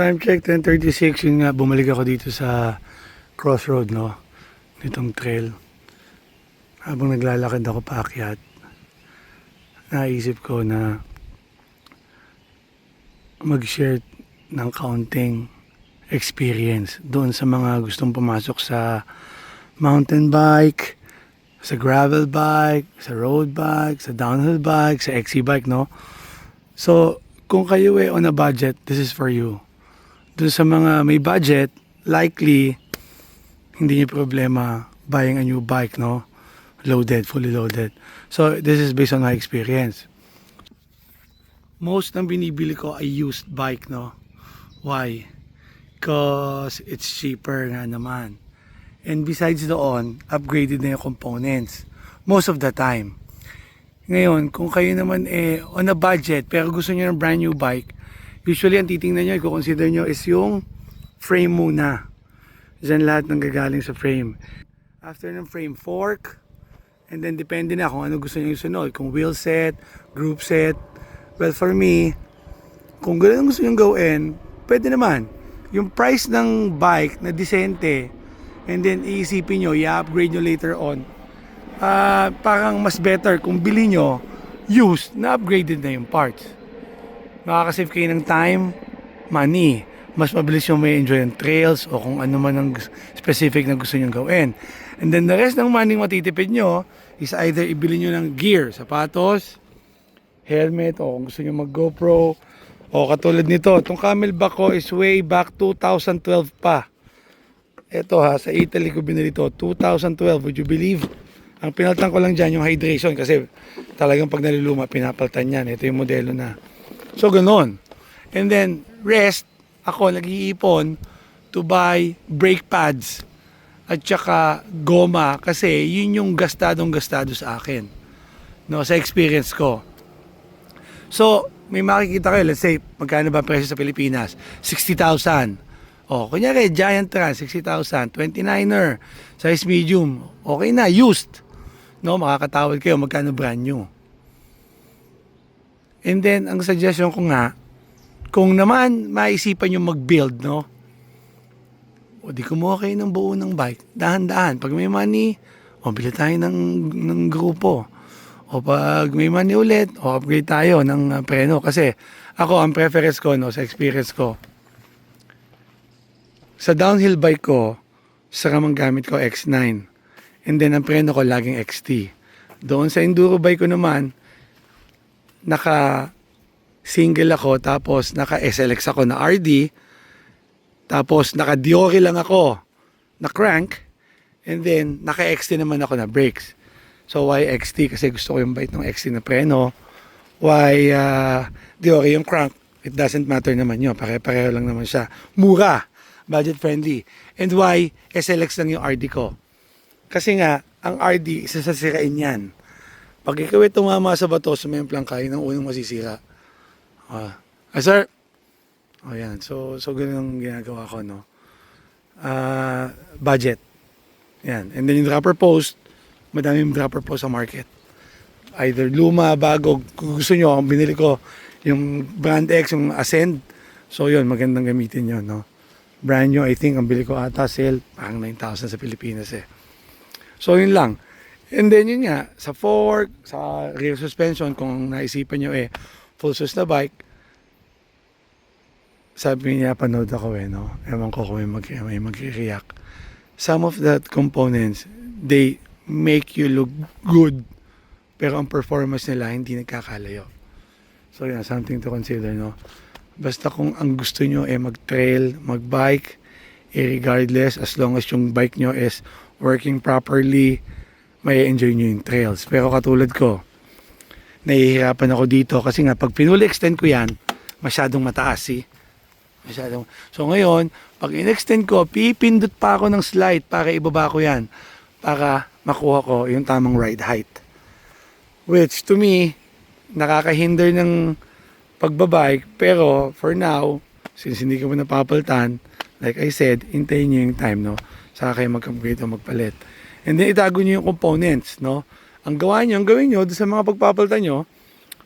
time check, 10.36. Yun nga, bumalik ako dito sa crossroad, no? Nitong trail. Habang naglalakad ako paakyat, naisip ko na mag-share ng kaunting experience doon sa mga gustong pumasok sa mountain bike, sa gravel bike, sa road bike, sa downhill bike, sa XC bike, no? So, kung kayo eh on a budget, this is for you. Doon sa mga may budget, likely, hindi niyo problema buying a new bike, no? Loaded, fully loaded. So, this is based on my experience. Most ng binibili ko ay used bike, no? Why? Because it's cheaper nga naman. And besides doon, upgraded na yung components. Most of the time. Ngayon, kung kayo naman eh on a budget pero gusto niyo ng brand new bike, usually ang titingnan niyo, i-consider niyo is yung frame muna. Diyan lahat ng gagaling sa frame. After ng frame, fork, and then depende na kung ano gusto niyo sunod. Kung wheel set, group set. Well, for me, kung ganun ang gusto niyo gawin, pwede naman. Yung price ng bike na disente, and then iisipin nyo, i-upgrade nyo later on, ah parang mas better kung bili nyo used na upgraded na yung parts. Makakasave kayo ng time, money. Mas mabilis yung may enjoy yung trails o kung ano man ang specific na gusto nyo gawin. And then the rest ng money matitipid nyo is either ibili nyo ng gear, sapatos, helmet o kung gusto nyo mag GoPro o katulad nito, itong camelback ko is way back 2012 pa. Ito ha, sa Italy ko binili to, 2012, would you believe? Ang pinaltan ko lang dyan yung hydration kasi talagang pag naliluma, pinapaltan yan. Ito yung modelo na. So, ganun. And then, rest, ako nag-iipon to buy brake pads at saka goma kasi yun yung gastadong gastado sa akin. No, sa experience ko. So, may makikita kayo, let's say, magkano ba presyo sa Pilipinas? 60,000. O, kunyari, Giant Trans, 60,000. 29er, size medium. Okay na, used. No, makakatawad kayo, magkano brand new. And then, ang suggestion ko nga, kung naman maisipan nyo mag-build, no? O di kumuha kayo ng buo ng bike. Dahan-dahan. Pag may money, o bili tayo ng, ng grupo. O pag may money ulit, o upgrade tayo ng uh, preno. Kasi ako, ang preference ko, no, sa experience ko, sa downhill bike ko, sa kamang gamit ko X9. And then ang preno ko laging XT. Doon sa enduro bike ko naman, naka single ako tapos naka SLX ako na RD tapos naka Diori lang ako na crank and then naka XT naman ako na brakes. So why XT? Kasi gusto ko yung bite ng XT na preno. Why uh, Diori yung crank? It doesn't matter naman yun. Pare-pareho lang naman siya. Mura. Budget friendly. And why SLX lang yung RD ko? Kasi nga, ang RD, isa sa sirain yan. Pag ikaw ay tumama sa bato, sumemplang kayo ng unang masisira. Ah, ah sir. Oh, yan. So, so ganun ang ginagawa ko, no? Ah, budget. Yan. And then yung dropper post, madami yung dropper post sa market. Either luma, bago, kung gusto nyo, ang binili ko, yung brand X, yung Ascend. So, yun, magandang gamitin yun, no? Brand new, I think, ang bili ko ata, sale, parang 9,000 sa Pilipinas, eh. So, yun lang. And then, yun nga, sa fork, sa rear suspension, kung naisipan nyo, eh, full sus na bike, sabi niya, panood ako eh, no? Ewan ko kung may, mag, may mag-react. Some of that components, they make you look good, pero ang performance nila hindi nagkakalayo. So yeah, something to consider, no? Basta kung ang gusto nyo eh mag-trail, mag-bike, eh regardless, as long as yung bike nyo is working properly, may enjoy nyo yung trails. Pero katulad ko, nahihirapan ako dito kasi nga pag pinuli extend ko yan, masyadong mataas, see? Masyadong. So ngayon, pag in-extend ko, pipindot pa ako ng slide para ibaba ko yan para makuha ko yung tamang ride height. Which to me, nakakahinder ng pagbabike pero for now, since hindi ko pa napapaltan, like I said, hintayin nyo yung time, no? Saka kayo mag-upgrade o magpalit. And then itago nyo yung components, no? Ang gawa nyo, ang gawin nyo sa mga pagpapalitan nyo,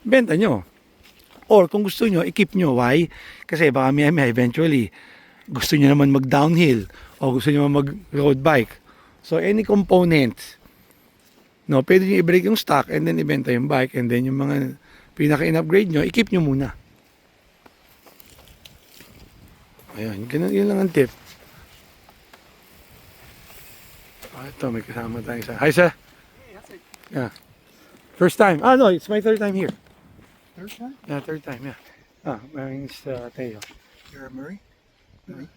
benta nyo. Or kung gusto nyo, i-keep nyo. Why? Kasi baka may, may eventually, gusto niyo naman mag-downhill o gusto niyo naman mag-road bike. So, any components, no, pwede niyo i-break yung stock and then ibenta yung bike and then yung mga pinaka-in-upgrade nyo, i-keep nyo muna. Ayan, ganun, yun lang ang tip. Ah, ito, may kasama tayo sa... Hi, sir. Yeah. First time. Ah, no, it's my third time here. Third time? Yeah, third time, yeah. Ah, my name's uh, Teo. You're a Murray? Murray?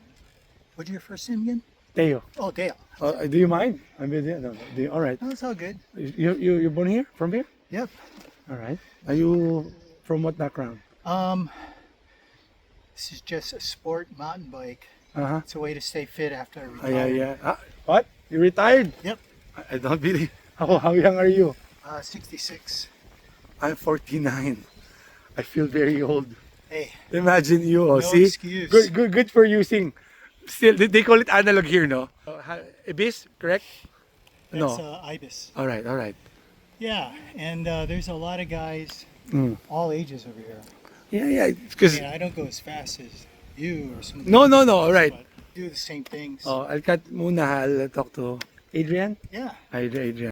What's your first name again? Teo. Oh, Dale. Uh, do you mind? I'm with you. No, no. Do you, all right. No, it's all good. You, you, you're born here? From here? Yep. All right. Are you from what background? Um, this is just a sport mountain bike. Uh-huh. It's a way to stay fit after I Oh, retire. yeah, yeah. Ah, what? You retired? Yep. I, I don't believe. How, how young are you? Uh, 66. I'm 49. I feel very old. Hey, Imagine you, oh, No see? excuse. Good, good, good for using. Still, they, they call it analog here, no? Uh, Ibis, correct? that's no. uh, Ibis. all right, all right. Yeah, and uh, there's a lot of guys, Mm. all ages over here. Yeah, yeah. Because I mean, I don't go as fast as you or some. no, no, no. All right. But do the same things. Oh, I'll cut muna. ha. I'll talk to Adrian. Yeah. Hi, Adrian.